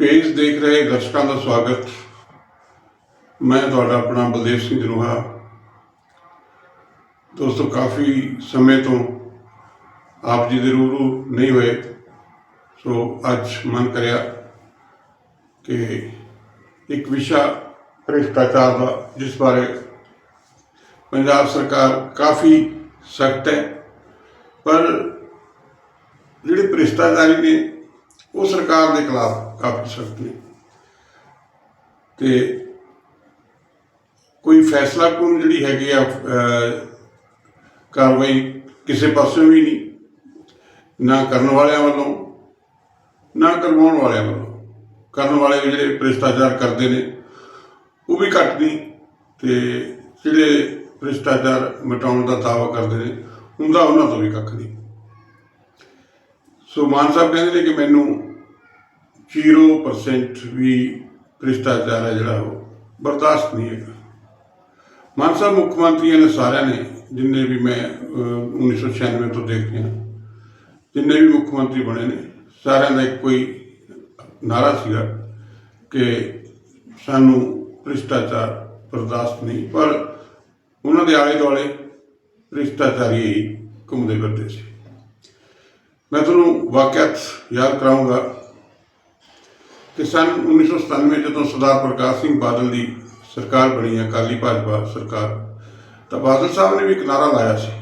Page ਦੇਖ ਰਹੇ ਦਰਸ਼ਕਾਂ ਦਾ ਸਵਾਗਤ। ਮੈਂ ਤੁਹਾਡਾ ਆਪਣਾ ਬਲਦੇਵ ਸਿੰਘ ਜਨੋਹਾ। ਦੋਸਤੋ, ਕਾਫੀ ਸਮੇਂ ਤੋਂ ਆਪ ਜੀ ਦੇ ਰੂਬਰੂ ਨਹੀਂ ਹੋਏ। ਸੋ ਅੱਜ ਮਨ ਕਰਿਆ ਕਿ ਇੱਕ ਵਿਸ਼ਾ ਭ੍ਰਿਸ਼ਟਾਚਾਰ ਦਾ, ਜਿਸ ਬਾਰੇ ਪੰਜਾਬ ਸਰਕਾਰ ਕਾਫੀ ਸਖਤ ਹੈ। ਪਰ ਜਿਹੜੇ ਭ੍ਰਿਸ਼ਟਾਚਾਰੀ ਨੇ ਉਹ ਸਰਕਾਰ ਦੇ ਖਿਲਾਫ ਕਾਫੀ ਸਖਤ ਨੇ। ਤੇ ਕੋਈ ਫੈਸਲਾ ਕੋਣ ਜਿਹੜੀ ਹੈਗੀ ਆ ਕਾਰਵਾਈ ਕਿਸੇ ਪਾਸੇ ਵੀ ਨਹੀਂ। ਨਾ ਕਰਨ ਵਾਲਿਆਂ ਵੱਲੋਂ, ਨਾ ਕਰਵਾਉਣ ਵਾਲਿਆਂ ਵੱਲੋਂ। ਕਰਨ ਵਾਲੇ ਜਿਹੜੇ ਭ੍ਰਿਸ਼ਟਾਚਾਰ ਕਰਦੇ ਨੇ, ਉਹ ਵੀ ਘੱਟ ਨਹੀਂ ਤੇ ਜਿਹੜੇ ਭ੍ਰਿਸ਼ਟਾਚਾਰ ਮਿਟਾਉਣ ਦਾ ਦਾਅਵਾ ਕਰਦੇ ਨੇ ਹੁੰਦਾ ਉਹਨਾਂ ਤੋਂ ਵੀ ਕੱਖ ਨਹੀਂ। ਸੋ ਮਾਨ ਸਾਹਿਬ ਕਹਿੰਦੇ ਨੇ ਕਿ ਮੈਨੂੰ 0% ਵੀ ਭ੍ਰਿਸ਼ਟਾਚਾਰ ਹੈ ਜਿਹੜਾ ਉਹ ਬਰਦਾਸ਼ਤ ਨਹੀਂ ਹੈਗਾ। ਮਾਨ ਸਾਹਿਬ ਮੁੱਖ ਮੰਤਰੀਆਂ ਨੇ ਸਾਰਿਆਂ ਨੇ ਜਿੰਨੇ ਵੀ ਮੈਂ ਅਹ, 1996 ਤੋਂ ਦੇਖ ਰਿਹਾ ਜਿੰਨੇ ਵੀ ਮੁੱਖ ਮੰਤਰੀ ਬਣੇ ਨੇ ਸਾਰਿਆਂ ਦਾ ਇੱਕੋ ਹੀ ਨਾਰਾ ਸੀਗਾ ਕਿ ਸਾਨੂੰ ਭ੍ਰਿਸ਼ਟਾਚਾਰ ਬਰਦਾਸ਼ਤ ਨਹੀਂ ਪਰ ਉਹਨਾਂ ਦੇ ਆਲੇ ਦੁਆਲੇ ਭ੍ਰਿਸ਼ਟਾਚਾਰੀ ਹੀ ਘੁੰਮਦੇ ਫਿਰਦੇ ਸੀ। ਮੈਂ ਤੁਹਾਨੂੰ ਵਾਕਿਆਤ ਯਾਦ ਕਰਾਉਂਗਾ ਕਿ ਸਨ 1997 ਜਦੋਂ ਸਰਦਾਰ ਪ੍ਰਕਾਸ਼ ਸਿੰਘ ਬਾਦਲ ਦੀ ਸਰਕਾਰ ਬਣੀ, ਅਕਾਲੀ ਭਾਜਪਾ ਸਰਕਾਰ, ਤਾਂ ਬਾਦਲ ਸਾਹਿਬ ਨੇ ਵੀ ਇੱਕ ਨਾਰਾ ਲਾਇਆ ਸੀ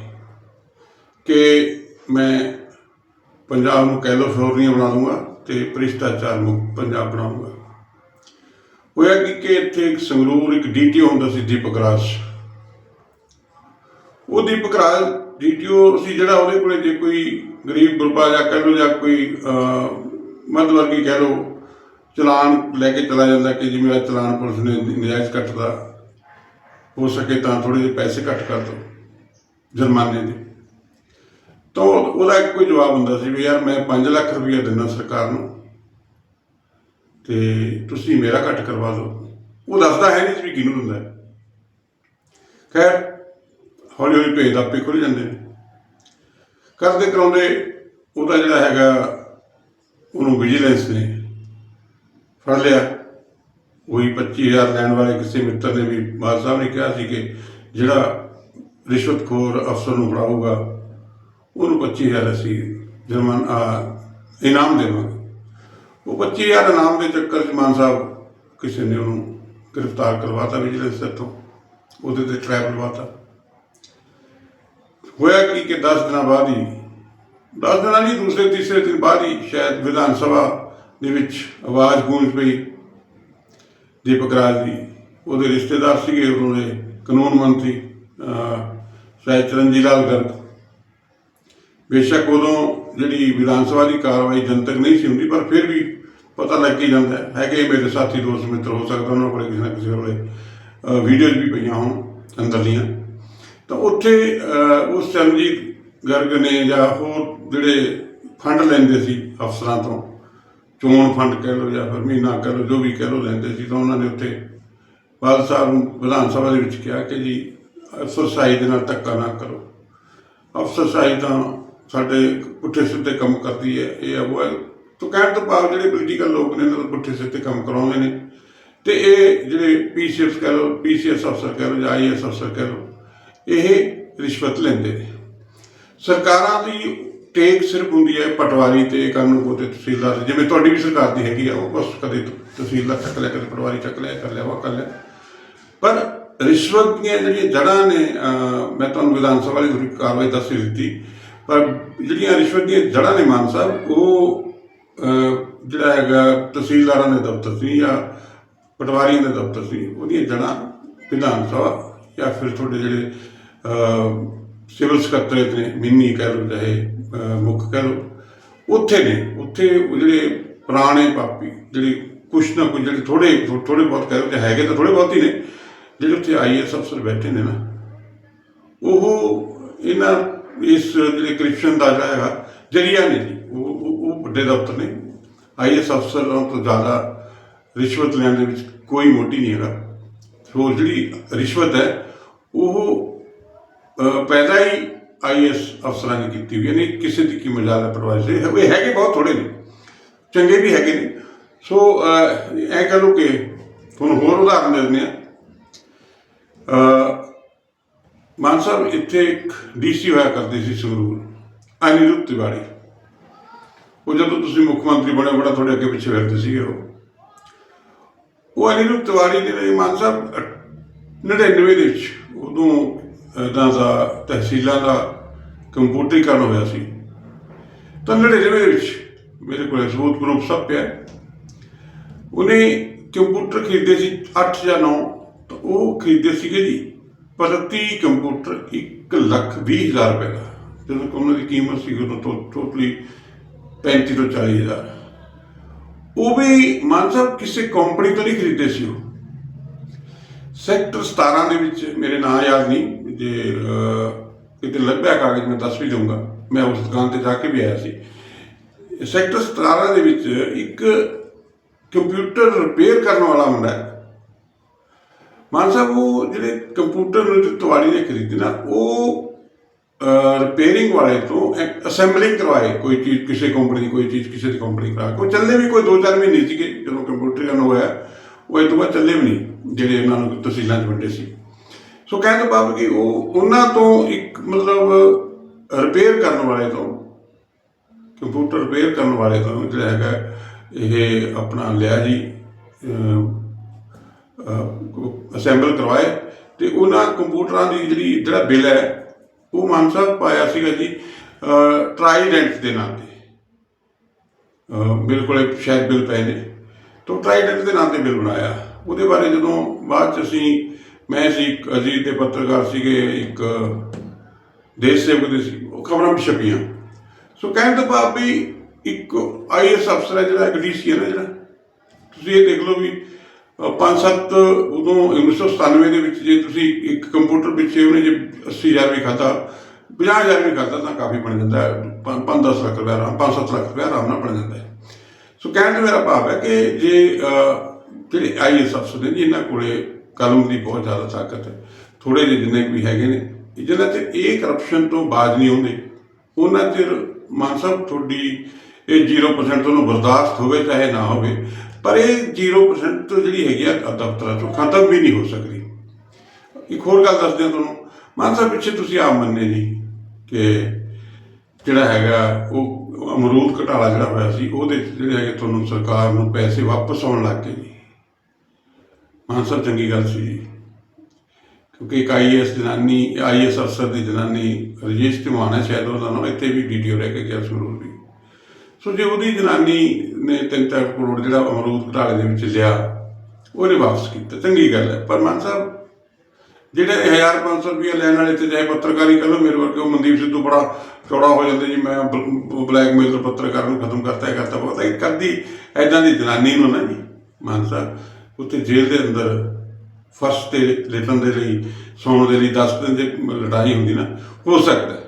ਕਿ ਮੈਂ ਪੰਜਾਬ ਨੂੰ ਕੈਲੀਫੋਰਨੀਆ ਬਣਾ ਦੂੰਗਾ ਤੇ ਭ੍ਰਿਸ਼ਟਾਚਾਰ ਮੁਕਤ ਪੰਜਾਬ ਬਣਾਉਂਗਾ। ਹੋਇਆ ਕਿ ਕਿ ਇੱਥੇ ਇੱਕ ਸੰਗਰੂਰ ਇੱਕ ਡੀਟੀਓ ਹੁੰਦਾ ਸੀ, ਦੀਪਕ ਰਾਜ। ਉਹ ਦੀਪਕ ਰਾਜ ਡੀਟੀਓ ਸੀ ਜਿਹੜਾ ਉਹਦੇ ਕੋਲੇ ਜੇ ਕੋਈ ਗਰੀਬ ਗੁਰਬਾ ਜਾਂ ਕਹਿ ਲਓ ਜਾਂ ਕੋਈ ਅਹ, ਮੱਧ ਵਰਗੀ ਕਹਿ ਲਓ ਚਲਾਨ ਲੈ ਕੇ ਚਲਾ ਜਾਂਦਾ ਕਿ ਜੀ ਮੇਰਾ ਚਲਾਨ ਪੁਲਿਸ ਨੇ ਨਜਾਇਜ਼ ਕੱਟਦਾ ਹੋ ਸਕੇ ਤਾਂ ਥੋੜੇ ਜਿਹੇ ਪੈਸੇ ਕੱਟ ਕਰ ਦਿਓ ਜੁਰਮਾਨੇ ਦੇ। ਤਾਂ ਉਹਦਾ ਇੱਕੋ ਹੀ ਜਵਾਬ ਹੁੰਦਾ ਸੀ ਵੀ ਯਾਰ ਮੈਂ 5 ਲੱਖ ਰੁਪਏ ਦਿੰਦਾ ਸਰਕਾਰ ਨੂੰ ਤੇ ਤੁਸੀਂ ਮੇਰਾ ਕੱਟ ਕਰਵਾ ਦਿਓ। ਉਹ ਦੱਸਦਾ ਹੈ ਨਹੀਂ ਸੀ ਵੀ ਕਿਹਨੂੰ ਦਿੰਦਾ। ਖੈਰ ਹੌਲੀ ਹੌਲੀ ਭੇਦ ਆਪੇ ਖੁੱਲ ਜਾਂਦੇ ਨੇ। ਕਰਦੇ ਕਰਾਉਂਦੇ ਉਹਦਾ ਜਿਹੜਾ ਹੈਗਾ, ਉਹਨੂੰ ਵਿਜੀਲੈਂਸ ਨੇ। ਫੜ ਲਿਆ। ਉਹੀ 25000 ਲੈਣ ਵਾਲੇ ਕਿਸੇ ਮਿੱਤਰ ਨੇ ਵੀ ਬਾਦ ਸਾਹਿਬ ਨੇ ਕਿਹਾ ਸੀ ਕਿ ਜਿਹੜਾ ਰਿਸ਼ਵਤਖੋਰ ਅਫਸਰ ਨੂੰ ਫੜਾਊਗਾ, ਉਹਨੂੰ 25000 ਅਸੀਂ ਜਰਮਨ, ਆ, ਇਨਾਮ ਦੇਵਾਂਗੇ। ਉਹ 25000 ਇਨਾਮ ਦੇ ਚੱਕਰ 'ਚ ਮਾਨ ਸਾਹਿਬ ਕਿਸੇ ਨੇ ਉਹਨੂੰ ਗ੍ਰਿਫਤਾਰ ਕਰਵਾਤਾ ਵਿਜੀਲੈਂਸ ਤੋਂ ਉਹਦੇ ਤੇ ਟਰੈਪ ਲਵਾਤਾ। ਹੋਇਆ ਕੀ ਕਿ 10 ਦਿਨਾਂ ਬਾਅਦ ਹੀ 10 ਦਿਨਾਂ ਨਹੀਂ ਦੂਸਰੇ ਤੀਸਰੇ ਦਿਨ ਬਾਅਦ ਹੀ ਸ਼ਾਇਦ ਵਿਧਾਨ ਸਭਾ ਦੇ ਵਿੱਚ ਆਵਾਜ਼ ਗੂੰਜ ਪਈ ਦੀਪਕ ਰਾਜ ਦੀ। ਉਹਦੇ ਰਿਸ਼ਤੇਦਾਰ ਸੀਗੇ ਉਹਨਾਂ ਦੇ ਕਾਨੂੰਨ ਮੰਤਰੀ ਅਹ, ਸ਼ਾਇਦ ਚਰਨਜੀਤ ਲਾਲ ਗਰਗ। ਬੇਸ਼ੱਕ ਉਦੋਂ ਜਿਹੜੀ ਵਿਧਾਨ ਸਭਾ ਦੀ ਕਾਰਵਾਈ ਜਨਤਕ ਨਹੀਂ ਸੀ ਹੁੰਦੀ ਪਰ ਫਿਰ ਵੀ ਪਤਾ ਲੱਗ ਹੀ ਜਾਂਦਾ ਹੈ। ਹੈਗੇ ਮੇਰੇ ਸਾਥੀ ਦੋਸਤ ਮਿੱਤਰ ਹੋ ਸਕਦਾ ਉਹਨਾਂ ਕੋਲ ਕਿਸੇ ਨਾ ਕਿਸੇ ਕੋਲ ਵੀਡੀਓਜ਼ ਵੀ ਪਈਆਂ ਹੋਣ ਅੰਦਰਲੀਆਂ ਤਾਂ ਉੱਥੇ ਉਸ ਚਰਨਜੀਤ ਗਰਗ ਨੇ ਜਾਂ ਹੋਰ ਜਿਹੜੇ ਫੰਡ ਲੈਂਦੇ ਸੀ ਅਫਸਰਾਂ ਤੋਂ, ਚੋਣ ਫੰਡ ਕਹਿ ਲਓ ਜਾਂ ਫਿਰ ਮਹੀਨਾ ਕਹਿ ਲਓ, ਜੋ ਵੀ ਕਹਿ ਲਓ ਲੈਂਦੇ ਸੀ, ਤਾਂ ਉਹਨਾਂ ਨੇ ਉੱਥੇ ਬਾਦਲ ਸਾਹਿਬ ਨੂੰ ਵਿਧਾਨ ਸਭਾ ਦੇ ਵਿੱਚ ਕਿਹਾ ਕਿ ਜੀ ਅਫਸਰਸ਼ਾਹੀ ਦੇ ਨਾਲ ਧੱਕਾ ਨਾ ਕਰੋ। ਅਫਸਰਸ਼ਾਹੀ ਤਾਂ ਸਾਡੇ ਪੁੱਠੇ ਸਿੱਧੇ ਕੰਮ ਕਰਦੀ ਹੈ, ਇਹ ਉਹ ਹੈ ਤੋਂ ਕਹਿਣ ਤੋਂ ਭਾਵ ਜਿਹੜੇ ਪੋਲੀਟੀਕਲ ਲੋਕ ਨੇ, ਇਹਨਾਂ ਦਾ ਪੁੱਠੇ ਸਿੱਧੇ ਕੰਮ ਕਰਾਉਂਦੇ ਨੇ। ਤੇ ਇਹ ਜਿਹੜੇ ਪੀਸੀਐਸ ਕਹਿ ਲਓ ਪੀਸੀਐਸ ਅਫਸਰ ਕਹਿ ਲਓ ਜਾਂ ਆਈਐਸ ਅਫਸਰ ਕਹਿ ਲਓ ਇਹ ਰਿਸ਼ਵਤ ਲੈਂਦੇ ਨੇ। ਸਰਕਾਰਾਂ ਦੀ ਟੇਕ ਸਿਰਫ ਹੁੰਦੀ ਹੈ ਪਟਵਾਰੀ ਤੇ ਕਾਨੂੰਗੋ ਤੇ ਤਹਿਸੀਲਦਾਰ ਜਿਵੇਂ ਤੁਹਾਡੀ ਵੀ ਸਰਕਾਰ ਦੀ ਹੈਗੀ ਆ, ਉਹ ਬਸ ਕਦੇ ਤਹਿਸੀਲਦਾਰ ਚੱਕ ਲਿਆ, ਕਦੇ ਪਟਵਾਰੀ ਚੱਕ ਲਿਆ, ਕਰ ਲਿਆ, ਉਹ ਕਰ ਲਿਆ। ਪਰ ਰਿਸ਼ਵਤ ਦੀਆਂ ਜਿਹੜੀਆਂ ਜੜ੍ਹਾਂ ਨੇ ਮੈਂ ਤੁਹਾਨੂੰ ਵਿਧਾਨ ਸਭਾ ਦੀ ਥੋੜ੍ਹੀ ਕਾਰਵਾਈ ਦੱਸ ਹੀ ਦਿੱਤੀ। ਪਰ ਜਿਹੜੀਆਂ ਰਿਸ਼ਵਤ ਦੀਆਂ ਜੜ੍ਹਾਂ ਨੇ ਮਾਨ ਸਾਹਿਬ, ਉਹ ਜਿਹੜਾ ਹੈਗਾ ਤਹਿਸੀਲਦਾਰਾਂ ਦੇ ਦਫ਼ਤਰ ਸੀ ਜਾਂ ਪਟਵਾਰੀਆਂ ਦੇ ਦਫ਼ਤਰ ਸੀ, ਉਹਦੀਆਂ ਜੜ੍ਹਾਂ ਵਿਧਾਨ ਸਭਾ ਜਾਂ ਫਿਰ ਤੁਹਾਡੇ ਜਿਹੜੇ ਸਿਵਲ ਸਕੱਤਰੇਤ ਨੇ ਮਿੰਨੀ ਕਹਿ ਲਓ ਚਾਹੇ ਮੁੱਖ ਕਹਿ ਲਓ, ਉੱਥੇ ਨੇ, ਉੱਥੇ ਜਿਹੜੇ ਪੁਰਾਣੇ ਪਾਪੀ, ਜਿਹੜੇ ਕੁਛ ਨਾ ਕੁਛ, ਜਿਹੜੇ ਥੋੜੇ ਥੋੜੇ ਬਹੁਤ ਕਹਿ ਲਓ ਤੇ ਹੈਗੇ ਤਾਂ ਥੋੜੇ ਬਹੁਤ ਹੀ ਨੇ, ਜਿਹੜੇ ਉੱਥੇ ਆਈਐਸ ਅਫਸਰ ਬੈਠੇ ਨੇ ਨਾ, ਉਹ ਇਹਨਾਂ ਇਸ ਜਿਹੜੇ ਕਰਪਸ਼ਨ ਦਾ ਜਿਹੜਾ ਹੈਗਾ, ਜਰੀਆ ਨੇ ਜੀ, ਉਹ, ਉਹ- ਵੱਡੇ ਦਫ਼ਤਰ ਨੇ, ਆਈਐਸ ਅਫਸਰਾਂ ਤੋਂ ਜ਼ਿਆਦਾ ਰਿਸ਼ਵਤ ਲੈਣ ਦੇ ਵਿੱਚ ਕੋਈ ਮੋਟੀ ਨਹੀਂ ਹੈਗਾ ਸੋ ਜਿਹੜੀ ਰਿਸ਼ਵਤ ਹੈ, ਉਹ ਪੈਦਾ ਹੀ ਆਈਐਸ ਅਫਸਰਾਂ ਨੇ ਕੀਤੀ ਹੋਈ ਹੈ ਨਹੀਂ ਕਿਸੇ ਦੀ ਕੀ ਮਜਾਲ ਪਰਵਾਹ ਸੇ ਇਹ ਹੈਗੇ ਬਹੁਤ ਥੋੜੇ ਨੇ ਚੰਗੇ ਵੀ ਹੈਗੇ ਨੇ। ਸੋ ਅਹ, ਇਹ ਕਹ ਲਓ ਕਿ ਤੁਹਾਨੂੰ ਹੋਰ ਉਦਾਹਰਨ ਦੇ ਦਿੰਦੇ ਆ ਮਾਨ ਸਾਹਿਬ ਇੱਥੇ ਇੱਕ ਡੀਸੀ ਹੋਇਆ ਕਰਦੇ ਸੀ ਸੰਗਰੂਰ ਅਨਿਰੁੱਧ ਤਿਵਾੜੀ। ਉਹ ਜਦੋਂ ਤੁਸੀਂ ਮੁੱਖ ਮੰਤਰੀ ਬਣੇ ਬੜਾ ਤੁਹਾਡੇ ਅੱਗੇ ਪਿੱਛੇ ਫਿਰਦੇ ਸੀਗੇ ਉਹ। ਉਹ ਅਨਿਰੁੱਧ ਤਿਵਾੜੀ ਨੇ ਮਾਨ ਸਾਹਿਬ 99 ਦੇ ਵਿੱਚ ਉਦੋਂ ਇਹਦਾ ਦਾ ਤਹਿਸੀਲਾਂ ਦਾ ਕੰਪਿਊਟਰੀਕਰਨ ਹੋਇਆ ਸੀ। ਤਾਂ 99 ਦੇ ਵਿੱਚ ਮੇਰੇ ਕੋਲ ਸਬੂਤ ਪ੍ਰੂਫ ਸਭ ਪਿਆ। ਉਹਨੇ ਕੰਪਿਊਟਰ ਖਰੀਦੇ ਸੀ 8 ਜਾਂ 9 ਤਾਂ ਉਹ ਖਰੀਦੇ ਸੀਗੇ ਜੀ ਪ੍ਰਤੀ ਕੰਪਿਊਟਰ 1 ਲੱਖ 20 ਹਜ਼ਾਰ ਰੁਪਏ ਦਾ। ਜਦੋਂ ਕਿ ਉਹਨਾਂ ਦੀ ਕੀਮਤ ਸੀ ਉਦੋਂ ਤੋਂ ਟੋਟਲੀ 35 ਤੋਂ 40 ਹਜ਼ਾਰ। ਉਹ ਵੀ ਮਾਨ ਸਾਹਿਬ ਕਿਸੇ ਕੰਪਨੀ ਤੋਂ ਨਹੀਂ ਖਰੀਦੇ ਸੀ ਉਹ। ਸੈਕਟਰ 17 ਦੇ ਵਿੱਚ ਮੇਰੇ ਨਾਂ ਯਾਦ ਨਹੀਂ। ਜੇ ਅਹ, ਕਿਤੇ ਲੱਭਿਆ ਕਾਗਜ਼ ਮੈਂ ਦੱਸ ਵੀ ਦਊਂਗਾ। ਮੈਂ ਉਸ ਦੁਕਾਨ ਤੇ ਜਾ ਕੇ ਵੀ ਆਇਆ ਸੀ। ਸੈਕਟਰ 17 ਦੇ ਵਿੱਚ ਇੱਕ ਕੰਪਿਊਟਰ ਰਿਪੇਅਰ ਕਰਨ ਵਾਲਾ ਮੁੰਡਾ ਹੈ। ਮਾਨ ਸਾਹਿਬ ਉਹ ਜਿਹੜੇ ਕੰਪਿਊਟਰ ਨੂੰ ਤੇ ਤਵਾੜੀ ਨੇ ਨਾ ਉਹ ਰਿਪੇਅਰਿੰਗ ਵਾਲੇ ਤੋਂ ਅਸੈਂਬਲਿੰਗ ਕਰਵਾਏ। ਕੋਈ ਚੀਜ਼ ਕਿਸੇ ਕੰਪਨੀ ਦੀ ਕੋਈ ਚੀਜ਼ ਕਿਸੇ ਦੀ ਕੰਪਨੀ ਕਰਾ ਕੇ ਚੱਲੇ ਵੀ ਕੋਈ 2-4 ਮਹੀਨੇ ਸੀਗੇ ਜਦੋਂ ਕੰਪਿਊਟਰ ਕੰਪਿਊਟਰੀਕਰਨ ਹੋਇਆ ਉਹ ਇਹ ਤੋਂ ਬਾਅਦ ਚੱਲੇ ਵੀ ਨਹੀਂ ਜਿਹੜੇ ਇਹਨਾਂ ਨੂੰ ਤਹਿਸੀਲਾਂ 'ਚ ਵੰਡੇ ਸੀ। ਸੋ ਕਹਿੰਦੇ ਦਾ ਭਾਵ ਕਿ ਉਹ ਉਹਨਾਂ ਤੋਂ ਇੱਕ ਮਤਲਬ ਰਿਪੇਅਰ ਕਰਨ ਵਾਲੇ ਤੋਂ ਕੰਪਿਊਟਰ ਰਿਪੇਅਰ ਕਰਨ ਵਾਲੇ ਤੋਂ ਜਿਹੜਾ ਹੈਗਾ, ਇਹ ਆਪਣਾ ਲਿਆ ਜੀ ਅਸੈਂਬਲ ਕਰਵਾਏ ਤੇ ਉਹਨਾਂ ਕੰਪਿਊਟਰਾਂ ਦੀ ਜਿਹੜੀ, ਜਿਹੜਾ ਬਿੱਲ ਹੈ, ਉਹ ਮਾਨ ਸਾਹਿਬ ਪਾਇਆ ਸੀਗਾ ਜੀ ਟਰਾਈਡੈਂਟ ਦੇ ਨਾਂ ਤੇ। ਅਹ, ਮੇਰੇ ਕੋਲੇ ਸ਼ਾਇਦ ਬਿੱਲ ਪਏ ਨੇ। ਤੋਂ ਟਰਾਈਡੈਂਟ ਦੇ ਨਾਂ ਤੇ ਬਿੱਲ ਬਣਾਇਆ। ਉਹਦੇ ਬਾਰੇ ਜਦੋਂ ਬਾਅਦ ਚ ਅਸੀਂ ਮੈਂ ਸੀ ਇੱਕ ਅਜੀਤ ਦੇ ਪੱਤਰਕਾਰ ਸੀਗੇ ਇੱਕ ਦੇਸ਼ ਸੇਵਕ ਦੇ ਸੀ ਉਹ ਖਬਰਾਂ ਵੀ ਛਪੀਆਂ ਸੋ ਕਹਿਣ ਦਾ ਭਾਵ ਵੀ ਇੱਕ ਆਈਐਸ ਅਫਸਰ ਹੈ ਜਿਹੜਾ ਇੱਕ ਡੀਸੀ ਹੈ ਨਾ ਜਿਹੜਾ। ਤੁਸੀਂ ਇਹ ਦੇਖ ਲਓ ਵੀ ਅਹ ਪੰਜ ਸੱਤ ਉਦੋਂ 1997 ਦੇ ਵਿੱਚ ਜੇ ਤੁਸੀਂ ਇੱਕ ਕੰਪਿਊਟਰ ਪਿੱਛੇ ਉਹਨੇ ਜੇ 80000 ਵੀ ਖਾਤਾ 50000 ਵੀ ਖਾਤਾ ਤਾਂ ਕਾਫੀ ਬਣ ਜਾਂਦਾ ਹੈ। 5-10 ਲੱਖ ਰੁਪਏ ਆਰਾਮ 5-7 ਲੱਖ ਰੁਪਏ ਆਰਾਮ ਨਾਲ ਬਣ ਜਾਂਦਾ ਹੈ। ਸੋ ਕਹਿਣ ਦਾ ਮੇਰਾ ਭਾਵ ਹੈ ਕਿ ਜੇ ਅਹ, ਜਿਹੜੇ ਆਈਐਸ ਅਫਸਰ ਨੇ ਜੀ ਇਹਨਾਂ ਕੋਲੇ ਕਲਮ ਦੀ ਬਹੁਤ ਜ਼ਿਆਦਾ ਤਾਕਤ ਹੈ। ਥੋੜੇ ਜਿਹੇ ਜਿੰਨੇ ਵੀ ਹੈਗੇ ਨੇ ਜਿਨ੍ਹਾਂ ਚਿਰ ਇਹ ਕਰਪਸ਼ਨ ਤੋਂ ਬਾਜ ਨਹੀਂ ਆਉਂਦੇ ਉਹਨਾਂ ਚਿਰ ਮਾਨ ਸਾਹਿਬ ਤੁਹਾਡੀ ਇਹ 0% ਤੁਹਾਨੂੰ ਬਰਦਾਸ਼ਤ ਹੋਵੇ ਚਾਹੇ ਨਾ ਹੋਵੇ, ਪਰ ਇਹ 0% ਤੋਂ ਜਿਹੜੀ ਹੈਗੀ ਆ ਦਫ਼ਤਰਾਂ ਚੋਂ ਖਤਮ ਵੀ ਨਹੀਂ ਹੋ ਸਕਦੀ। ਇੱਕ ਹੋਰ ਗੱਲ ਦੱਸਦੇ ਹਾਂ ਤੁਹਾਨੂੰ। ਮਾਨ ਸਾਹਿਬ, ਪਿੱਛੇ ਤੁਸੀਂ ਆਪ ਮੰਨੇ ਜੀ ਕਿ ਜਿਹੜਾ ਹੈਗਾ ਉਹ ਉਹ ਅਮਰੂਦ ਘਟਾਲਾ ਜਿਹੜਾ ਹੋਇਆ ਸੀ, ਉਹਦੇ 'ਚ ਜਿਹੜੇ ਹੈਗੇ ਤੁਹਾਨੂੰ ਸਰਕਾਰ ਨੂੰ ਪੈਸੇ ਵਾਪਸ ਆਉਣ ਲੱਗ ਗਏ ਜੀ। ਮਾਨ ਸਾਹਿਬ, ਚੰਗੀ ਗੱਲ ਸੀ ਜੀ। ਕਿਉਂਕਿ ਇੱਕ ਆਈਐਸ ਜਨਾਨੀ ਆਈਐਸ ਅਫਸਰ ਦੀ ਜਨਾਨੀ ਰਜੇਸ਼ ਧਮਾਨ ਹੈ, ਸ਼ਾਇਦ ਉਹਦਾ ਨਾਮ ਇੱਥੇ ਵੀ ਡੀਟੀਓ ਰਹਿ ਕੇ ਗਿਆ ਸਰੂਰ ਵੀ। ਸੋ ਜੇ ਉਹਦੀ ਜਨਾਨੀ ਨੇ 3-4 ਕਰੋੜ ਜਿਹੜਾ ਅਮਰੂਦ ਘਟਾਲੇ ਦੇ ਵਿੱਚ ਲਿਆ, ਉਹਨੇ ਵਾਪਸ ਕੀਤਾ। ਚੰਗੀ ਗੱਲ ਹੈ। ਪਰ ਮਾਨ ਸਾਹਿਬ, ਜਿਹੜੇ 1500 ਰੁਪਏ ਲੈਣ ਵਾਲੇ ਤੇ ਚਾਹੇ ਪੱਤਰਕਾਰੀ ਕਰ ਲਓ, ਮੇਰੇ ਵਰਗੇ ਉਹ ਮਨਦੀਪ ਸਿੱਧੂ ਬੜਾ ਚੌੜਾ ਹੋ ਜਾਂਦੇ ਜੀ, ਮੈਂ ਬਲੈਕਮੇਲ ਤੋਂ ਪੱਤਰਕਾਰ ਨੂੰ ਖਤਮ ਕਰਤਾ ਹੈ ਕਰਤਾ ਪਤਾ ਇਹ ਕਰਦੀ ਐਦਾਂ ਦੀ ਜਨਾਨੀ ਨੂੰ ਨਾ ਜੀ ਮਾਨ ਸਾਹਿਬ ਉੱਥੇ ਜੇਲ੍ਹ ਦੇ ਅੰਦਰ ਫਰਸ਼ ਤੇ ਲੇਟਣ ਦੇ ਲਈ ਸੌਣ ਦੇ ਲਈ 10 ਦਿਨ ਦੇ ਲੜਾਈ ਹੁੰਦੀ ਨਾ ਹੋ ਸਕਦਾ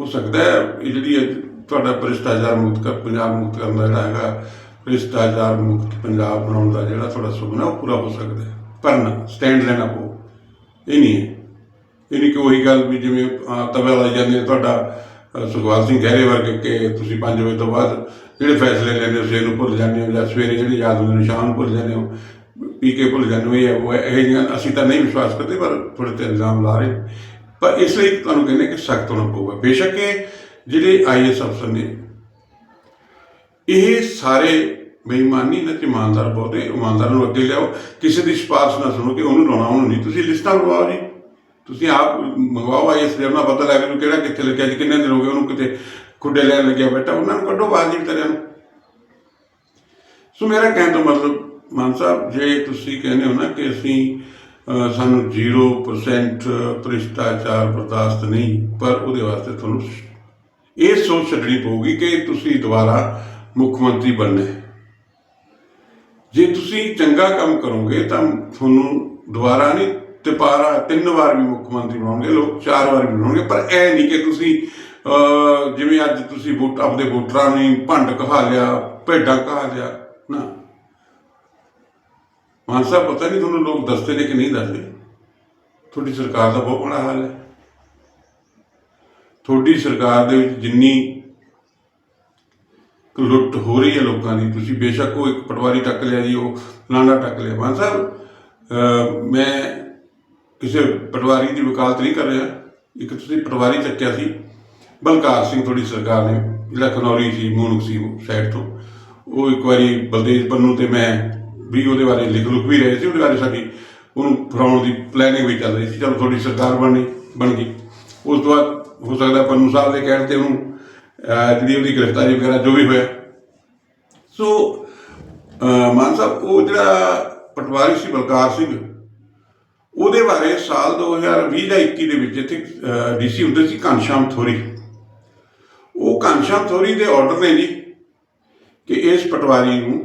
ਹੋ। ਸਕਦਾ ਇਹ ਜਿਹੜੀ ਇਹ ਤੁਹਾਡਾ ਭ੍ਰਿਸ਼ਟਾਚਾਰ ਮੁਕਤ ਕਰ ਪੰਜਾਬ ਮੁਕਤ ਕਰਨ ਦਾ ਜਿਹੜਾ ਹੈਗਾ ਭ੍ਰਿਸ਼ਟਾਚਾਰ ਮੁਕਤ ਪੰਜਾਬ ਬਣਾਉਣ ਦਾ ਜਿਹੜਾ ਤੁਹਾਡਾ ਸੁਪਨਾ ਉਹ ਪੂਰਾ ਹੋ ਸਕਦਾ ਪਰ ਨਾ ਸਟੈਂਡ ਲੈਣਾ ਪਊ। ਇਹ ਨਹੀਂ ਹੈ। ਇਹ ਨਹੀਂ ਕਿ ਉਹੀ ਗੱਲ ਵੀ ਜਿਵੇਂ ਅਹ, ਤਵੇ ਵਾਲਾ ਜਾਂਦੇ ਤੁਹਾਡਾ ਅਹ, ਸੁਖਵਾਲ ਸਿੰਘ ਗਹਿਰੇ ਵਰਗੇ ਕਿ ਤੁਸੀਂ 5 ਵਜੇ ਤੋਂ ਬਾਅਦ ਜਿਹੜੇ ਫੈਸਲੇ ਲੈਂਦੇ ਹੋ, ਸਵੇਰ ਨੂੰ ਭੁੱਲ ਜਾਂਦੇ ਹੋ ਜਾਂ ਸਵੇਰੇ ਜਿਹੜੇ ਯਾਦ ਹੁੰਦੇ ਨੇ ਸ਼ਾਮ ਨੂੰ ਭੁੱਲ ਜਾਂਦੇ ਹੋ, ਪੀ ਕੇ ਭੁੱਲ ਜਾਂਦੇ ਹੋ, ਇਹ ਉਹ ਇਹ ਜਿਹੀਆਂ ਅਸੀਂ ਤਾਂ ਨਹੀਂ ਵਿਸ਼ਵਾਸ ਕਰਦੇ, ਪਰ ਥੋੜੇ ਤੇ ਇਲਜ਼ਾਮ ਲਾ ਰਹੇ। ਪਰ ਇਸ ਲਈ ਤੁਹਾਨੂੰ ਕਹਿੰਦੇ ਕਿ ਸਖਤ ਹੋਣਾ ਪਊਗਾ। ਬੇਸ਼ੱਕ ਇਹ ਜਿਹੜੇ ਆਈਐਸ ਅਫਸਰ ਨੇ, ਇਹ ਸਾਰੇ ਬੇਈਮਾਨੀ ਨਾਲ ਇਮਾਨਦਾਰ ਬਹੁਤੇ ਇਮਾਨਦਾਰ ਨੂੰ ਅੱਗੇ ਲਿਆਓ। ਕਿਸੇ ਦੀ ਸਿਫਾਰਿਸ਼ ਨਾ ਸੁਣੋ ਕਿ ਉਹਨੂੰ ਲਾਉਣਾ ਉਹਨੂੰ ਨਹੀਂ। ਤੁਸੀਂ ਲਿਸਟਾਂ ਬਣਵਾਓ ਜੀ। ਤੁਸੀਂ ਆਪ ਮੰਗਵਾਓ ਆਈਐਸ ਦੇ ਨਾਲ ਪਤਾ ਲੱਗ ਜੂ ਕਿਹੜਾ ਕਿੱਥੇ ਲੱਗਿਆ ਜੀ, ਕਿੰਨੇ ਦਿਨ ਹੋ ਗਏ ਉਹਨੂੰ ਕਿਤੇ ਖੁੱਡੇ ਲੈਣ ਲੱਗਿਆ ਬੈਠਾ, ਉਹਨਾਂ ਨੂੰ ਕੱਢੋ ਬਾਹਰ ਜੀ ਵਿਚਾਰਿਆਂ ਨੂੰ। ਸੋ ਮੇਰਾ ਕਹਿਣ ਦਾ ਮਤਲਬ, ਮਾਨ ਸਾਹਿਬ, ਜੇ ਤੁਸੀਂ ਕਹਿੰਦੇ ਹੋ ਨਾ ਕਿ ਅਸੀਂ ਸਾਨੂੰ 0% ਭ੍ਰਿਸ਼ਟਾਚਾਰ ਬਰਦਾਸ਼ਤ ਨਹੀਂ, ਪਰ ਉਹਦੇ ਵਾਸਤੇ ਤੁਹਾਨੂੰ ਇਹ ਸੋਚ ਛੱਡਣੀ ਪਊਗੀ ਕਿ ਤੁਸੀਂ ਦੁਬਾਰਾ ਮੁੱਖ ਮੰਤਰੀ ਬਣਨਾ ਹੈ। ਜੇ ਤੁਸੀਂ ਚੰਗਾ ਕੰਮ ਕਰੋਗੇ, ਤਾਂ ਤੁਹਾਨੂੰ ਦੁਬਾਰਾ ਨਹੀਂ ਤਿਪਾਰਾ ਤਿੰਨ ਵਾਰ ਵੀ ਮੁੱਖ ਮੰਤਰੀ ਬਣਾਉਣਗੇ, ਲੋਕ ਚਾਰ ਵਾਰ ਵੀ ਬਣਾਉਣਗੇ, ਪਰ ਇਹ ਨਹੀਂ ਕਿ ਤੁਸੀਂ ਜਿਵੇਂ ਅੱਜ ਤੁਸੀਂ ਵੋਟ ਆਪਣੇ ਵੋਟਰਾਂ ਨੂੰ ਭੰਡ ਕਹਾ ਲਿਆ, ਭੇਡਾਂ ਕਹਾ ਲਿਆ, ਨਾ। ਮਾਨ ਸਾਹਿਬ, ਪਤਾ ਨਹੀਂ ਤੁਹਾਨੂੰ ਲੋਕ ਦੱਸਦੇ ਨੇ ਕਿ ਨਹੀਂ ਦੱਸਦੇ? ਤੁਹਾਡੀ ਸਰਕਾਰ ਦਾ ਬਹੁਤ ਬੜਾ ਹਾਲ ਹੈ। ਤੁਹਾਡੀ ਸਰਕਾਰ ਦੇ ਵਿੱਚ ਜਿੰਨੀ ਲੁੱਟ ਹੋ ਰਹੀ ਹੈ ਲੋਕਾਂ ਦੀ, ਤੁਸੀਂ ਬੇਸ਼ੱਕ ਉਹ ਇੱਕ ਪਟਵਾਰੀ ਟੱਕ ਲਿਆ ਜੀ, ਉਹ ਲਾਂਡਾ ਟੱਕ ਲਿਆ। ਮਾਨ ਸਾਹਿਬ ਮੈਂ ਕਿਸੇ ਪਟਵਾਰੀ ਦੀ ਵਕਾਲਤ ਨਹੀਂ ਕਰ ਰਿਹਾ। ਇੱਕ ਤੁਸੀਂ ਪਟਵਾਰੀ ਚੱਕਿਆ ਸੀ ਬਲਕਾਰ ਸਿੰਘ ਥੋੜੀ ਸਰਕਾਰ ਨੇ ਜਿਹੜਾ ਖਨੌਰੀ ਸੀ ਮੂਨਕ ਸੀ, ਸਾਈਡ ਤੋਂ। ਉਹ ਇੱਕ ਵਾਰੀ ਬਲਦੇਵ ਪੰਨੂ ਤੇ ਮੈਂ ਵੀ ਉਹਦੇ ਬਾਰੇ ਲਿਖ ਲੁਕ ਵੀ ਰਹੇ ਸੀ, ਉਹਦੇ ਬਾਰੇ ਸਾਡੀ ਉਹਨੂੰ ਫਰਾਉਣ ਦੀ ਪਲੈਨਿੰਗ ਵੀ ਚੱਲ ਰਹੀ ਸੀ, ਚਲੋ ਥੋੜੀ ਸਰਕਾਰ ਬਣੀ ਬਣ ਗਈ। ਉਸ ਤੋਂ ਬਾਅਦ ਹੋ ਸਕਦਾ ਪੰਨੂ ਸਾਹਿਬ ਦੇ ਕਹਿਣ ਤੇ ਉਹਨੂੰ ਜਿਹੜੀ ਉਹਦੀ ਗ੍ਰਿਫਤਾਰੀ ਵਗੈਰਾ ਜੋ ਵੀ ਹੋਇਆ। ਸੋ ਮਾਨ ਸਾਹਿਬ, ਉਹ ਜਿਹੜਾ ਪਟਵਾਰੀ ਸੀ ਬਲਕਾਰ ਸਿੰਘ, ਉਹਦੇ ਬਾਰੇ ਸਾਲ 2020 ਜਾਂ 21 ਦੇ ਵਿੱਚ ਇੱਥੇ ਡੀਸੀ ਹੁੰਦੇ ਸੀ ਘਨਸ਼ਾਮ ਥੋਰੀ। ਘਨਸ਼ਾਮ ਥੋਰੀ ਦੇ ਆਰਡਰ ਨੇ ਜੀ ਕਿ ਇਸ ਪਟਵਾਰੀ ਨੂੰ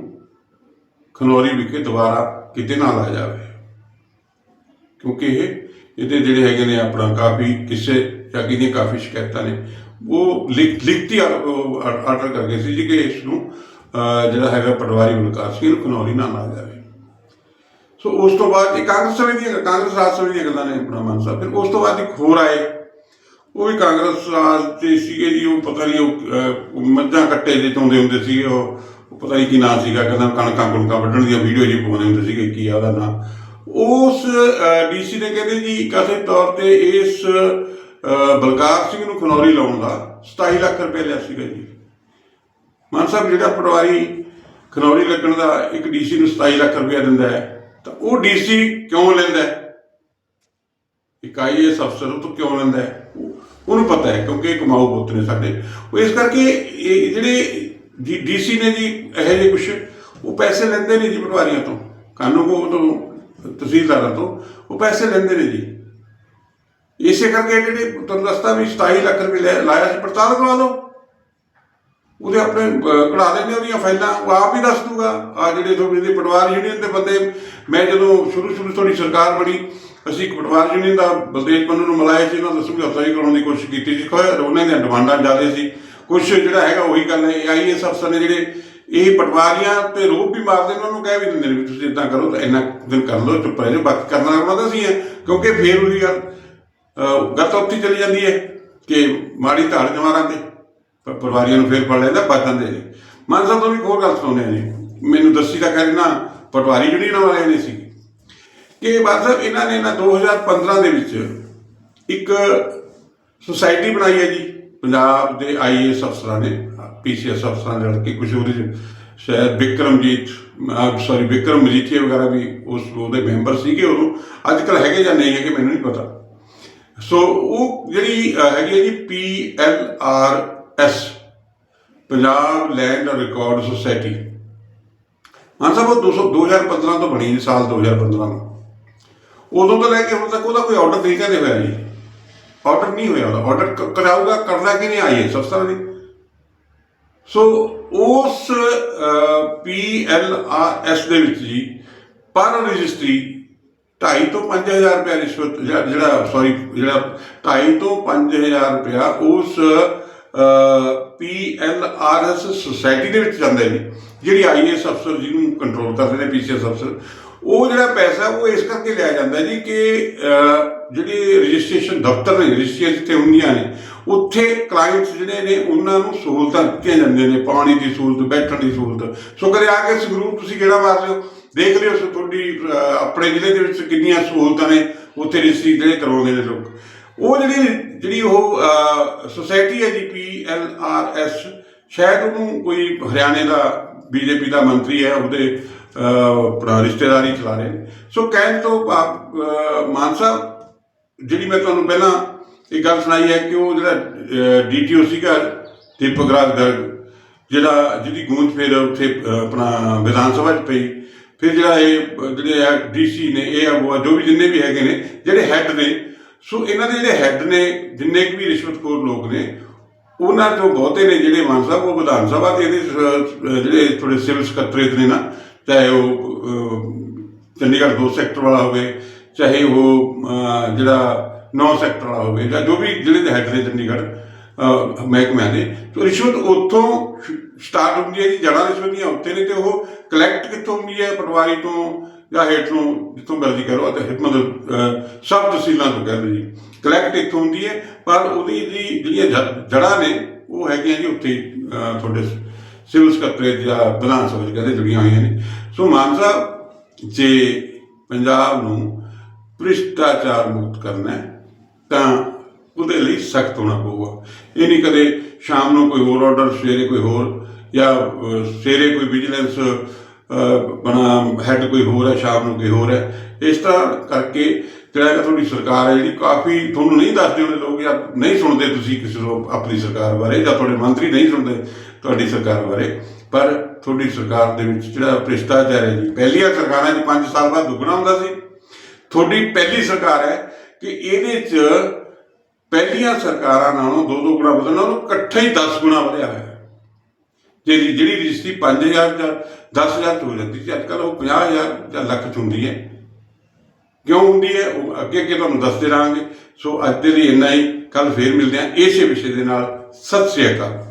ਖਨੌਰੀ ਵਿਖੇ ਦੁਬਾਰਾ ਕਿਤੇ ਨਾ ਲਾਇਆ ਜਾਵੇ। ਕਿਉਂਕਿ ਇਹ ਇਹਦੇ ਜਿਹੜੇ ਹੈਗੇ ਨੇ ਆਪਣਾ ਕਾਫੀ ਕਿਸੇ ਜਾਗੀ ਦੀਆਂ ਕਾਫੀ ਸ਼ਿਕਾਇਤਾਂ ਨੇ। ਉਹ ਲਿਖ ਲਿਖਤੀ ਆਰਡਰ ਕਰ ਗਏ ਸੀ ਜੀ ਕਿ ਇਸ ਨੂੰ ਜਿਹੜਾ ਹੈਗਾ ਪਟਵਾਰੀ ਬਲਕਾਰ ਸਿੰਘ ਨੂੰ ਖਨੌਰੀ ਨਾ ਲਾਇਆ ਜਾਵੇ। ਸੋ ਉਸ ਤੋਂ ਬਾਅਦ ਇਹ ਕਾਂਗਰਸ ਸਮੇਂ ਦੀਆਂ ਕਾਂਗਰਸ ਰਾਜ ਸਮੇਂ ਦੀਆਂ ਗੱਲਾਂ ਨੇ ਆਪਣਾ ਮਾਨ ਸਾਹਿਬ। ਫਿਰ ਉਸ ਤੋਂ ਬਾਅਦ ਇੱਕ ਹੋਰ ਆਏ। ਉਹ ਵੀ ਕਾਂਗਰਸ ਰਾਜ ਤੇ ਸੀਗੇ ਜੀ, ਉਹ ਪਤਾ ਨਹੀਂ ਉਹ ਮੱਝਾਂ ਕੱਟੇ ਜੇ ਚਾਉਂਦੇ ਹੁੰਦੇ ਸੀਗੇ, ਉਹ ਪਤਾ ਨਹੀਂ ਕੀ ਨਾਂ ਸੀਗਾ, ਕਹਿੰਦਾ ਕਣਕਾਂ ਕੁਣਕਾਂ ਵੱਢਣ ਦੀਆਂ ਵੀਡੀਓ ਜੀ ਪਾਉਂਦੇ ਹੁੰਦੇ ਸੀਗੇ, ਕੀ ਆ ਉਹਦਾ ਨਾਂ। ਉਸ ਡੀਸੀ ਨੇ ਕਹਿੰਦੇ ਜੀ ਕਥਿਤ ਤੌਰ ਤੇ ਇਸ ਬਲਕਾਰ ਸਿੰਘ ਨੂੰ ਖਨੌਰੀ ਲਾਉਣ ਦਾ 27 ਲੱਖ ਰੁਪਏ ਲਿਆ ਸੀਗਾ ਜੀ। ਮਾਨ ਸਾਹਿਬ, ਜਿਹੜਾ ਪਟਵਾਰੀ ਖਨੌਰੀ ਲੱਗਣ ਦਾ ਇੱਕ ਡੀਸੀ ਨੂੰ 27 ਲੱਖ ਰੁਪਏ ਦਿੰਦਾ ਹੈ, ਤਾਂ ਉਹ ਡੀਸੀ ਕਿਉਂ ਲੈਂਦਾ ਹੈ? ਇੱਕ ਆਈਏਐਸ ਅਫਸਰ ਉਹ ਤੋਂ ਕਿਉਂ ਲੈਂਦਾ ਹੈ? ਉਹਨੂੰ ਪਤਾ ਹੈ ਕਿਉਂਕਿ ਇਹ ਕਮਾਊ ਪੁੱਤ ਨੇ ਸਾਡੇ। ਉਹ ਇਸ ਕਰਕੇ ਇਹ ਜਿਹੜੇ ਡੀਸੀ ਨੇ ਜੀ, ਇਹੋ ਜਿਹੇ ਕੁਛ, ਉਹ ਪੈਸੇ ਲੈਂਦੇ ਨੇ ਜੀ ਪਟਵਾਰੀਆਂ ਤੋਂ। ਕਾਨੂੰਗੋ ਤੋਂ, ਤਹਿਸੀਲਦਾਰਾਂ ਤੋਂ, ਉਹ ਪੈਸੇ ਲੈਂਦੇ ਨੇ ਜੀ। ਇਸੇ ਕਰਕੇ ਜਿਹੜੇ ਤੁਹਾਨੂੰ ਦੱਸਦਾ ਵੀ 27 ਲੱਖ ਰੁਪਏ ਲੈ- ਲਾਇਆ ਸੀ, ਪੜਤਾਲ ਕਰਵਾ ਲਓ। ਉਹਦੇ ਆਪਣੇ ਕਢਾ ਲੈਣੇ ਉਹਦੀਆਂ ਫਾਈਲਾਂ, ਉਹ ਆਪ ਹੀ ਦੱਸ ਦੂਗਾ। ਆ ਜਿਹੜੇ ਤੁਹਾਡੇ ਦੇ ਪਟਵਾਰ ਯੂਨੀਅਨ ਦੇ ਬੰਦੇ, ਮੈਂ ਜਦੋਂ ਸ਼ੁਰੂ ਸ਼ੁਰੂ ਤੁਹਾਡੀ ਸਰਕਾਰ ਬਣੀ ਅਸੀਂ ਇੱਕ ਪਟਵਾਰ ਯੂਨੀਅਨ ਦਾ ਬਲਦੇਵ ਪੰਨੂ ਨੂੰ ਮਿਲਾਇਆ ਸੀ ਉਹਨਾਂ ਦਾ ਸਮਝੌਤਾ ਵੀ ਕਰਾਉਣ ਦੀ ਕੋਸ਼ਿਸ਼ ਕੀਤੀ ਸੀ। ਕੋਈ ਉਹਨਾਂ ਦੀਆਂ ਡਿਮਾਂਡਾਂ ਜ਼ਿਆਦਾ ਸੀ। ਕੁਝ ਜਿਹੜਾ ਹੈਗਾ ਉਹੀ ਗੱਲ ਹੈ ਆਈਐਸ ਅਫਸਰ ਨੇ ਜਿਹੜੇ ਇਹ ਪਟਵਾਰੀਆਂ ਤੇ ਰੋਪ ਵੀ ਮਾਰਦੇ ਨੇ, ਉਹਨਾਂ ਨੂੰ ਕਹਿ ਵੀ ਦਿੰਦੇ ਨੇ ਵੀ ਤੁਸੀਂ ਇਦਾਂ ਕਰੋ, ਤਾਂ ਇੰਨਾ ਦਿਨ ਕਰ ਲਓ, ਚੁੱਪ ਰਹਿ ਜਾਓ, ਬਾਕੀ ਕਰਨਾ ਉਹਨਾਂ ਦਾ ਸੀ ਹੈ ਕਿਉਂਕਿ ਫੇਰ ਉਹੀ ਗੱਲ, ਅਹ, ਗੱਲ ਤਾਂ ਉੱਥੇ ਚਲੀ ਜਾਂਦੀ ਹੈ ਕਿ ਮਾੜੀ ਧਾੜ ਜਮਾਰਾਂ ਤੇ ਪਟਵਾਰੀਆਂ ਨੂੰ ਫੇਰ ਪੜ ਲੈਂਦਾ ਬਚ ਜਾਂਦੇ ਨੇ ਮਾਨ ਸਾਹਿਬ ਤੋਂ ਵੀ ਹੋਰ ਗੱਲ ਸੁਣਾਉਂਦੇ ਆ ਜੀ। ਮੈਨੂੰ ਦੱਸੀ ਤਾਂ ਕਹਿੰਦੇ ਨਾ ਪਟਵਾਰੀ ਯੂਨੀਅਨ ਵਾਲਿਆਂ ਨੇ ਸੀ। ਕਿ ਮਾਨ ਸਾਹਿਬ ਇਹਨਾਂ ਨੇ ਨਾ 2015 ਦੇ ਵਿੱਚ ਇੱਕ ਸੁਸਾਇਟੀ ਬਣਾਈ ਹੈ ਜੀ। ਪੰਜਾਬ ਦੇ ਆਈਏਐਸ ਅਫਸਰਾਂ ਨੇ ਪੀਸੀਐਸ ਅਫਸਰਾਂ ਦੇ ਲੜਕੇ ਕੁਝ ਉਹਦੇ ਸ਼ਾਇਦ ਵਿਕਰਮਜੀਤ ਸੌਰੀ ਵਿਕਰਮ ਮਜੀਠੀਆ ਵਗੈਰਾ ਵੀ ਉਸ ਉਹਦੇ ਮੈਂਬਰ ਸੀਗੇ ਉਦੋਂ ਅੱਜ ਕੱਲ ਹੈਗੇ ਜਾਂ ਨਹੀਂ ਹੈਗੇ ਮੈਨੂੰ ਨਹੀਂ ਪਤਾ। ਸੋ ਉਹ ਜਿਹੜੀ ਹੈਗੀ ਹੈ ਜੀ P L R S, Punjab land record society Mann sahib, ਉਹ 200 2015 ਤੋਂ ਬਣੀ ਜੀ, ਸਾਲ 2015 ਨੂੰ। ਉਦੋਂ ਤੋਂ ਲੈ ਕੇ ਹੁਣ ਤੱਕ ਉਹਦਾ ਕੋਈ ਆਰਡਰ ਨਹੀਂ ਕਹਿੰਦੇ ਹੋਇਆ ਜੀ। ਆਰਡਰ ਨਹੀਂ ਹੋਇਆ ਉਹਦਾ। ਆਰਡਰ ਕਰਾਊਗਾ ਕਰਦਾ ਕਿ ਨਹੀਂ ਆਈਏ ਸਸਤਾ ਨਹੀਂ ਸੋ ਉਸ ਪੀ ਐਲ ਆਰ ਐਸ ਦੇ ਵਿੱਚ ਜੀ, ਪਰ ਰਜਿਸਟਰੀ 2.5 ਤੋਂ 5000 ਰੁਪਏ ਰਿਸ਼ਵਤ, ਜਿਹੜਾ- ਜਿਹੜਾ ਸੌਰੀ ਜਿਹੜਾ 2.5 ਤੋਂ 5000 ਰੁਪਇਆ ਉਸ P L R S society ਦੇ ਵਿੱਚ ਜਾਂਦਾ ਜੀ, ਜਿਹੜੀ ਆਈਐਸ ਅਫਸਰ ਜਿਹਨੂੰ ਕੰਟਰੋਲ ਕਰਦੇ ਨੇ ਪੀਸੀਐਸ ਅਫਸਰ ਉਹ ਜਿਹੜਾ ਪੈਸਾ ਉਹ ਇਸ ਕਰਕੇ ਲਿਆ ਜਾਂਦਾ ਜੀ ਕਿ ਅਹ, ਜਿਹੜੇ ਰਜਿਸਟ੍ਰੇਸ਼ਨ ਦਫ਼ਤਰ ਨੇ ਰਜਿਸਟਰੀਆਂ ਜਿੱਥੇ ਹੁੰਦੀਆਂ ਨੇ ਉੱਥੇ ਕਲਾਇੰਟਸ ਜਿਹੜੇ ਨੇ ਉਹਨਾਂ ਨੂੰ ਸਹੂਲਤਾਂ ਦਿੱਤੀਆਂ ਜਾਂਦੀਆਂ ਨੇ ਪਾਣੀ ਦੀ ਸਹੂਲਤ ਬੈਠਣ ਦੀ ਸਹੂਲਤ। ਸੋ ਕਦੇ ਆ ਕੇ ਸੰਗਰੂਰ ਤੁਸੀਂ ਕਿਹੜਾ ਮਾਰ ਲਿਓ ਦੇਖ ਲਿਓ ਸੋ ਤੁਹਾਡੀ ਆਪਣੇ ਜ਼ਿਲ੍ਹੇ ਦੇ ਵਿੱਚ ਕਿੰਨੀਆਂ ਸਹੂਲਤਾਂ ਨੇ ਉੱਥੇ ਰਜਿਸਟਰੀ ਜਿਹੜੇ ਕਰਵਾਉਂਦੇ ਨੇ ਲੋਕ। ਉਹ ਜਿਹੜੀ ਜਿਹੜੀ ਉਹ ਸੁਸਾਇਟੀ ਹੈ ਜੀ ਪੀ ਐਲ ਆਰ ਐਸ ਸ਼ਾਇਦ ਉਹਨੂੰ ਕੋਈ ਹਰਿਆਣੇ ਦਾ ਬੀਜੇਪੀ ਦਾ ਮੰਤਰੀ ਹੈ ਉਹਦੇ ਆਪਣਾ ਰਿਸ਼ਤੇਦਾਰੀ ਚਲਾ ਰਹੇ ਨੇ। ਸੋ ਕਹਿਣ ਤੋਂ ਭਾਵ, ਅਹ, ਮਾਨ ਸਾਹਿਬ ਜਿਹੜੀ ਮੈਂ ਤੁਹਾਨੂੰ ਪਹਿਲਾਂ ਇਹ ਗੱਲ ਸੁਣਾਈ ਹੈ ਕਿ ਉਹ ਜਿਹੜਾ ਡੀਟੀਓ ਸੀਗਾ ਦੀਪਕ ਰਾਜ ਗਰਗ ਜਿਹੜਾ ਜਿਹਦੀ ਗੂੰਜ ਫਿਰ ਉੱਥੇ ਆਪਣਾ ਵਿਧਾਨ ਸਭਾ 'ਚ ਪਈ। ਫਿਰ ਜਿਹੜਾ ਇਹ ਜਿਹੜੇ ਆ ਡੀਸੀ ਨੇ ਇਹ ਆ ਆ, ਜੋ ਵੀ ਜਿੰਨੇ ਵੀ ਹੈਗੇ ਨੇ ਜਿਹੜੇ ਹੈੱਡ ਨੇ ਸੋ ਇਹਨਾਂ ਦੇ ਜਿਹੜੇ ਹੈੱਡ ਨੇ ਜਿੰਨੇ ਕੁ ਵੀ ਰਿਸ਼ਵਤਖੋਰ ਲੋਕ ਨੇ ਉਹਨਾਂ ਤੋਂ ਬਹੁਤੇ ਨੇ ਜਿਹੜੇ ਮਾਨ ਸਾਹਿਬ ਉਹ ਵਿਧਾਨ ਸਭਾ ਤੇ ਇਹਦੇ ਜਿਹੜੇ ਥੋੜੇ ਸਿਵਲ ਸਕੱਤਰੇਤ ਨੇ ਨਾ ਚਾਹੇ ਉਹ ਚੰਡੀਗੜ੍ਹ ਦੋ ਸੈਕਟਰ ਵਾਲਾ ਹੋਵੇ, ਚਾਹੇ ਉਹ ਜਿਹੜਾ 9 ਸੈਕਟਰ ਵਾਲਾ ਹੋਵੇ ਜਾਂ ਜੋ ਵੀ ਜ਼ਿਲ੍ਹੇ ਦੇ ਹੈੱਡ ਨੇ ਚੰਡੀਗੜ੍ਹ ਮਹਿਕਮਿਆਂ ਦੇ, ਤੋਂ ਰਿਸ਼ਵਤ ਉੱਥੋਂ ਸਟਾਰਟ ਹੁੰਦੀ ਹੈ ਜੀ, ਜੜ੍ਹਾਂ ਰਿਸ਼ਵਤ ਦੀਆਂ ਉੱਥੇ ਨੇ ਤੇ ਉਹ ਕਲੈਕਟ ਕਿੱਥੋਂ ਹੁੰਦੀ ਹੈ, ਪਟਵਾਰੀ ਤੋਂ ਜਾਂ ਹੇਠ ਤੋਂ ਜਿੱਥੋਂ ਮਰਜ਼ੀ ਕਰੋ ਅਤੇ ਮਤਲਬ ਸਭ ਤਹਿਸੀਲਾਂ ਤੋਂ ਕਹਿੰਦੇ ਜੀ। ਕਲੈਕਟ ਇੱਥੋਂ ਹੁੰਦੀ ਹੈ, ਪਰ ਉਹਦੀ ਜੀ ਜਿਹੜੀਆਂ ਜ- ਜੜ੍ਹਾਂ ਨੇ, ਉਹ ਹੈਗੀਆਂ ਜੀ ਉੱਥੇ ਤੁਹਾਡੇ ਸਿਵਲ ਸਕੱਤਰੇਤ ਜਾਂ ਵਿਧਾਨ ਸਭਾ 'ਚ ਕਹਿੰਦੇ ਜੁੜੀਆਂ ਹੋਈਆਂ ਨੇ। ਸੋ ਮਾਨ ਸਾਹਿਬ, ਜੇ ਪੰਜਾਬ ਨੂੰ ਭ੍ਰਿਸ਼ਟਾਚਾਰ ਮੁਕਤ ਕਰਨਾ ਤਾਂ ਉਹਦੇ ਲਈ ਸਖਤ ਹੋਣਾ ਪਊਗਾ। ਇਹ ਨਹੀਂ ਕਦੇ ਸ਼ਾਮ ਨੂੰ ਕੋਈ ਹੋਰ ਆਰਡਰ ਸਵੇਰੇ ਕੋਈ ਹੋਰ, ਜਾਂ ਸਵੇਰੇ ਕੋਈ ਵਿਜੀਲੈਂਸ ਬਣਾ ਹੈਡ ਕੋਈ ਹੋਰ ਹੈ, ਸ਼ਾਮ ਨੂੰ ਕੋਈ ਹੋਰ ਹੈ। ਇਸ ਤਰ੍ਹਾਂ ਕਰਕੇ ਜਿਹੜਾ ਕਿ ਤੁਹਾਡੀ ਸਰਕਾਰ ਹੈ, ਜਿਹੜੀ ਕਾਫੀ ਤੁਹਾਨੂੰ ਨਹੀਂ ਦੱਸਦੇ ਉਹਨੇ ਲੋਕ, ਜਾਂ ਨਹੀਂ ਸੁਣਦੇ ਤੁਸੀਂ ਕਿਸੇ ਨੂੰ ਆਪਣੀ ਸਰਕਾਰ ਬਾਰੇ, ਜਾਂ ਤੁਹਾਡੇ ਮੰਤਰੀ ਨਹੀਂ ਸੁਣਦੇ ਤੁਹਾਡੀ ਸਰਕਾਰ ਬਾਰੇ। ਪਰ ਤੁਹਾਡੀ ਸਰਕਾਰ ਦੇ ਵਿੱਚ ਜਿਹੜਾ ਭ੍ਰਿਸ਼ਟਾਚਾਰ ਹੈ ਜੀ, ਪਹਿਲੀਆਂ ਸਰਕਾਰਾਂ 'ਚ 5 ਸਾਲ ਬਾਅਦ ਦੁੱਗਣਾ ਹੁੰਦਾ ਸੀ। ਤੁਹਾਡੀ ਪਹਿਲੀ ਸਰਕਾਰ ਹੈ ਕਿ ਇਹਦੇ 'ਚ ਪਹਿਲੀਆਂ ਸਰਕਾਰਾਂ ਨਾਲੋਂ ਦੋ ਦੋ ਗੁਣਾ ਵਧਣਾ ਉਹਨੂੰ ਇਕੱਠਾ ਹੀ 10 ਗੁਣਾ ਵਧਿਆ ਹੋਇਆ। ਹੈ ਜਿਹੜੀ ਜਿਹੜੀ ਰਜਿਸਟਰੀ 5000 ਜਾਂ 10000 ਚ ਹੋ ਜਾਂਦੀ ਸੀ ਅੱਜ ਕੱਲ ਉਹ 50000 ਜਾਂ ਲੱਖ ਚ ਹੁੰਦੀ ਹੈ। ਕਿਉਂ ਹੁੰਦੀ ਹੈ? ਉਹ ਅੱਗੇ ਅੱਗੇ ਤੁਹਾਨੂੰ ਦੱਸਦੇ ਰਹਾਂਗੇ। ਸੋ ਅੱਜ ਦੇ ਲਈ ਇੰਨਾ ਹੀ। ਕੱਲ ਫੇਰ ਮਿਲਦੇ ਹਾਂ ਇਸੇ ਵਿਸ਼ੇ ਦੇ ਨਾਲ। ਸਤਿ ਸ੍ਰੀ ਅਕਾਲ।